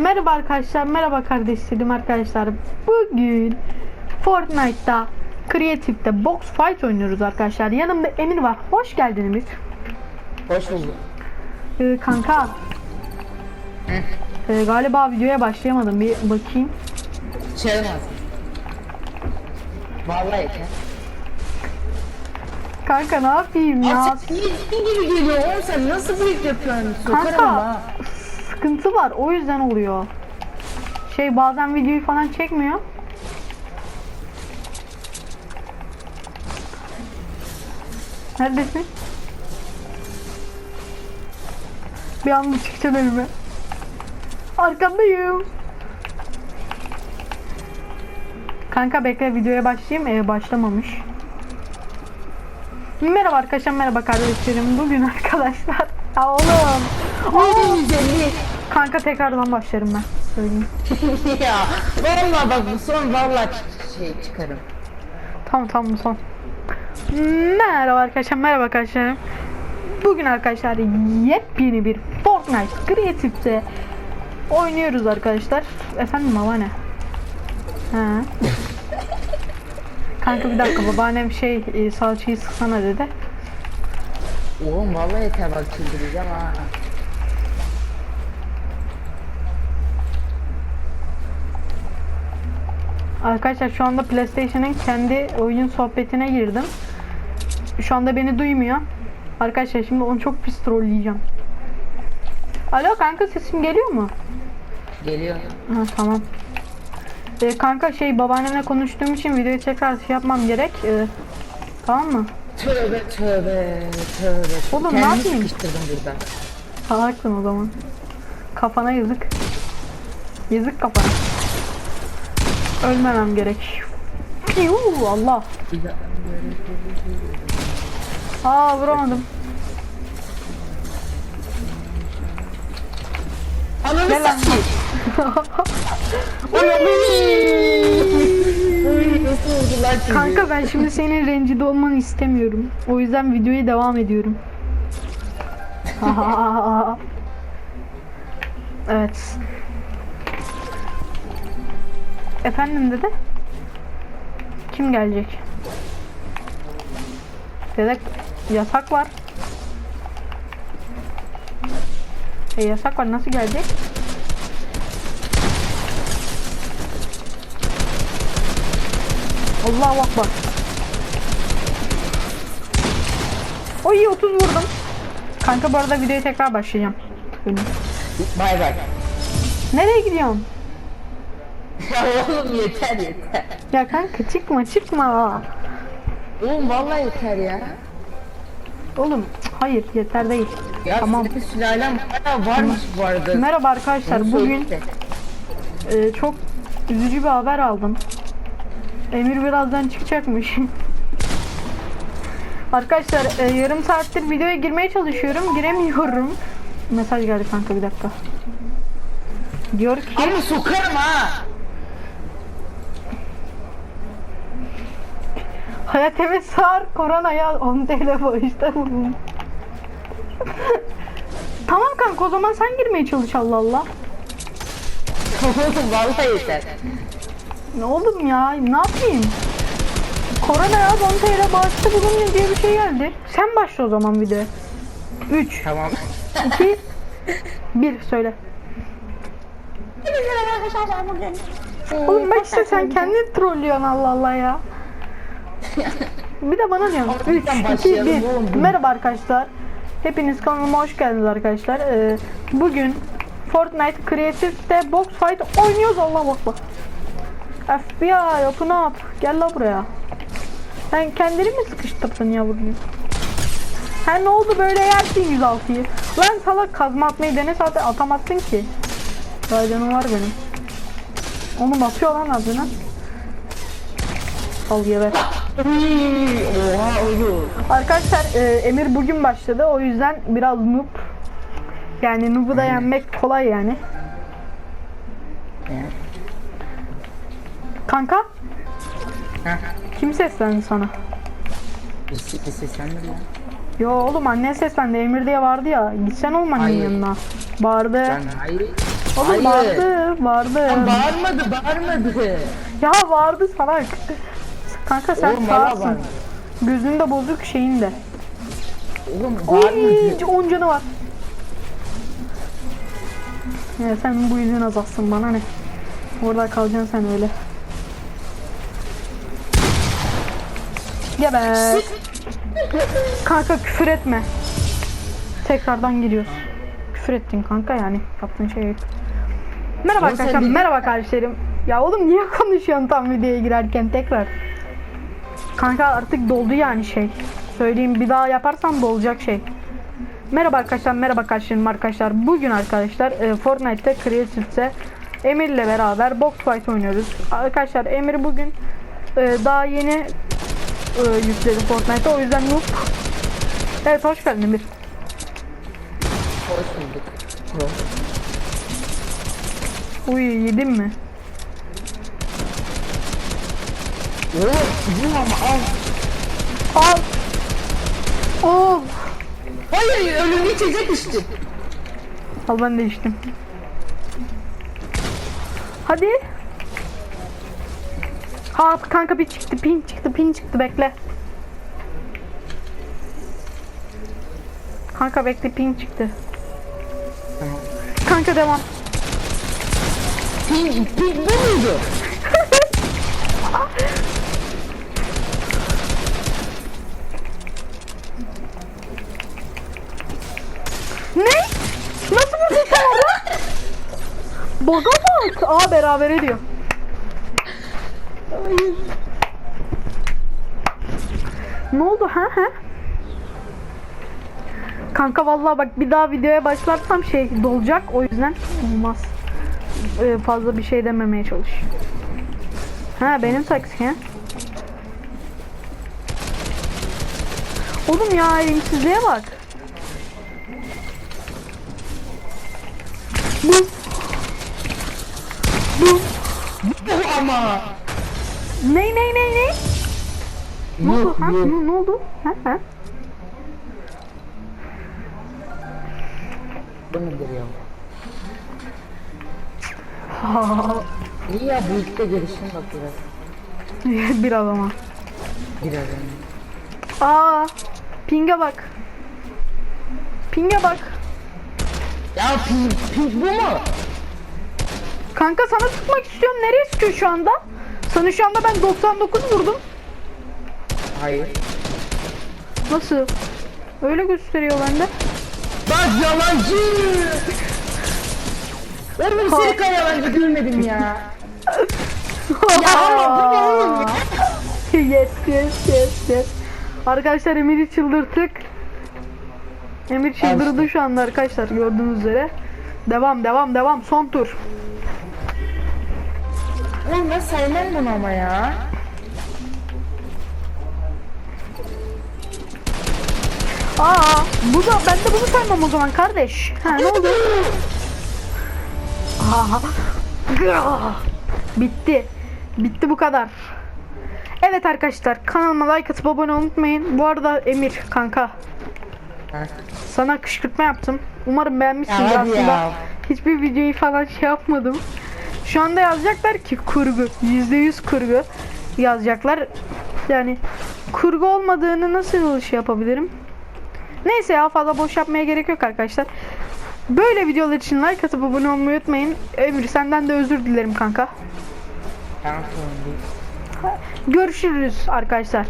Merhaba arkadaşlar, merhaba kardeşlerim arkadaşlar. Bugün Fortnite'da Creative'de Box Fight oynuyoruz arkadaşlar. Yanımda Emir var. Hoş geldiniz. Hoş bulduk. Ee, kanka. Ee, galiba videoya başlayamadım. Bir bakayım. Şey. Vallahi yeter. Kanka ne yapayım ya? Artık iyi gibi geliyor oğlum sen nasıl büyük yapıyorsun? Sokarım Kanka. ha. Sıkıntı var. O yüzden oluyor. Şey bazen videoyu falan çekmiyor. Neredesin? Bir anda çıkacaksın önüme. Arkandayım. Kanka bekle videoya başlayayım. Ee, başlamamış. Merhaba arkadaşlar, merhaba kardeşlerim. Bugün arkadaşlar. Ya oğlum. Aa! 150. Kanka tekrardan başlarım ben. Söyleyeyim. ya vallahi bak bu son vallahi şey çıkarım. Tamam tamam bu son. Merhaba arkadaşlar, merhaba arkadaşlarım. Bugün arkadaşlar yepyeni bir Fortnite Creative'de oynuyoruz arkadaşlar. Efendim baba ne? Ha. Kanka bir dakika babaannem şey e, salçayı sıksana dedi. Oğlum vallahi yeter bak çıldıracağım ha. Arkadaşlar şu anda PlayStation'ın kendi oyun sohbetine girdim. Şu anda beni duymuyor. Arkadaşlar şimdi onu çok pis trolleyeceğim. Alo kanka sesim geliyor mu? Geliyor. Ha tamam. Ee, kanka şey babaannemle konuştuğum için videoyu tekrar şey yapmam gerek. Ee, tamam mı? Tövbe tövbe tövbe. Oğlum, ne yapayım? sıkıştırdım burada. Salaksın o zaman. Kafana yazık. Yazık kafana. Ölmemem gerek. Piu Allah. Aa vuramadım. Ananı Gel lan. satayım. Oy nasıl oldu lan şimdi? Kanka ben şimdi senin rencide olmanı istemiyorum. O yüzden videoya devam ediyorum. evet. Efendim dede? Kim gelecek? Dede yasak var. E yasak var nasıl gelecek? Allahu akbar. Oy 30 vurdum. Kanka bu arada videoya tekrar başlayacağım. Bay bay. Nereye gidiyorsun? Ya oğlum yeter yeter. Ya kanka çıkma çıkma. Oğlum vallahi yeter ya. Oğlum hayır yeter değil. Ya Tamam. senin sülalem hala varmış bu arada. Merhaba arkadaşlar Onu bugün söyle. e, çok üzücü bir haber aldım. Emir birazdan çıkacakmış. Arkadaşlar e, yarım saattir videoya girmeye çalışıyorum giremiyorum. Mesaj geldi kanka bir dakika. Diyor ki Ama sokarım ha. Hayat eve sar koronaya 10 TL bağışta bulun. tamam kanka o zaman sen girmeye çalış Allah Allah. Vallahi yeter. Ne oğlum ya ne yapayım? Koronaya 10 TL bağışta bulun diye bir şey geldi. Sen başla o zaman bir de. 3, Tamam. 2, 1 söyle. Oğlum bak işte sen kendini trollüyorsun Allah Allah ya. Bir de bana diyorsun. 3, Oradan 2, başlayalım 1. oğlum. Merhaba arkadaşlar. Hepiniz kanalıma hoş geldiniz arkadaşlar. Ee, bugün Fortnite Creative'de Box Fight oynuyoruz Allah bak bak. FBI ne yap? Gel la buraya. Sen kendini mi sıkıştırdın yavrum? Ha ne oldu böyle yersin 106'yı? Lan salak kazma atmayı dene zaten atamazsın ki. Daha canım var benim. Onu atıyor lan adına. Al geber. Oha oğlum. Arkadaşlar e, Emir bugün başladı o yüzden biraz noob. Yani noob'u da yenmek kolay yani. Ya. Kanka Heh. kim seslendi sana? Bir seslendir ya. Yo oğlum annen seslendi Emir diye vardı ya. Gitsen oğlum annenin Hayır. yanına. Bağırdı. Ben hayır. Oğlum Hayır. vardı, vardı. Lan bağırmadı bağırmadı. Ya vardı salak. Kanka sen Oğlum sağsın. bağırmadı. Gözünde bozuk şeyin de. Oğlum Uy, bağırmadı. 10 canı var. Ya sen bu yüzden azalsın bana ne? Orada kalacaksın sen öyle. Geber. Kanka küfür etme. Tekrardan giriyoruz. Küfür ettin kanka yani yaptığın şey yok. Merhaba arkadaşlar, merhaba kardeşlerim. Ya oğlum niye konuşuyorsun tam videoya girerken tekrar? Kanka artık doldu yani şey. Söyleyeyim bir daha yaparsam dolacak şey. Merhaba arkadaşlar, merhaba kardeşlerim arkadaşlar. Bugün arkadaşlar e, Fortnite'te Creative'de Emir'le beraber box fight oynuyoruz. Arkadaşlar Emir bugün e, daha yeni e, yükledi Fortnite'e o yüzden noob. Evet hoş geldin Emir. Hoş bulduk. Uy yedin mi? Oğlum bizim ama al. Al. Oh. Hayır ölümlü içecek içtim. Al ben de içtim. Hadi. Ha kanka bir çıktı pin çıktı pin çıktı bekle. Kanka bekle pin çıktı. Kanka devam. Pink, pink bu muydu? Ne? Nasıl bir şey orada? Baga bak. Aa beraber ediyor. Ne oldu ha ha? Kanka vallahi bak bir daha videoya başlarsam şey dolacak o yüzden olmaz. Ee, fazla bir şey dememeye çalış. Ha benim taksi ha. Oğlum ya elimsizliğe bak. Bu. Bu. Bu ama. Ne ne ne ne? Ne oldu? Ha? Ne, ne oldu? Ha, ha? Bu nedir ya? İyi ya birlikte gelişim bak biraz. bir adama. Biraz yani. Aa, pinge bak. Pinge bak. Ya pink, pink bu mu? Kanka sana sıkmak istiyorum. Nereye sıkıyor şu anda? Sana şu anda ben 99 vurdum. Hayır. Nasıl? Öyle gösteriyor bende. Bak yalancı. Oğlum seni kadar yalancı görmedim ya. ya? yes yes yes yes. Arkadaşlar Emir'i çıldırttık. Emir çıldırdı şu anda arkadaşlar gördüğünüz üzere. Devam devam devam son tur. Oğlum ben sevmem bunu ama ya. Aa bu da ben de bunu saymam o zaman kardeş. Ha ne oldu? Aa, gah. Bitti. Bitti bu kadar. Evet arkadaşlar kanalıma like atıp abone olmayı unutmayın. Bu arada Emir kanka sana kışkırtma yaptım. Umarım beğenmişsindir aslında. ya. Hiçbir videoyu falan şey yapmadım. Şu anda yazacaklar ki kurgu. %100 kurgu yazacaklar. Yani kurgu olmadığını nasıl şey yapabilirim? Neyse ya fazla boş yapmaya gerek yok arkadaşlar. Böyle videolar için like atıp abone olmayı unutmayın. Emir senden de özür dilerim kanka. Görüşürüz arkadaşlar.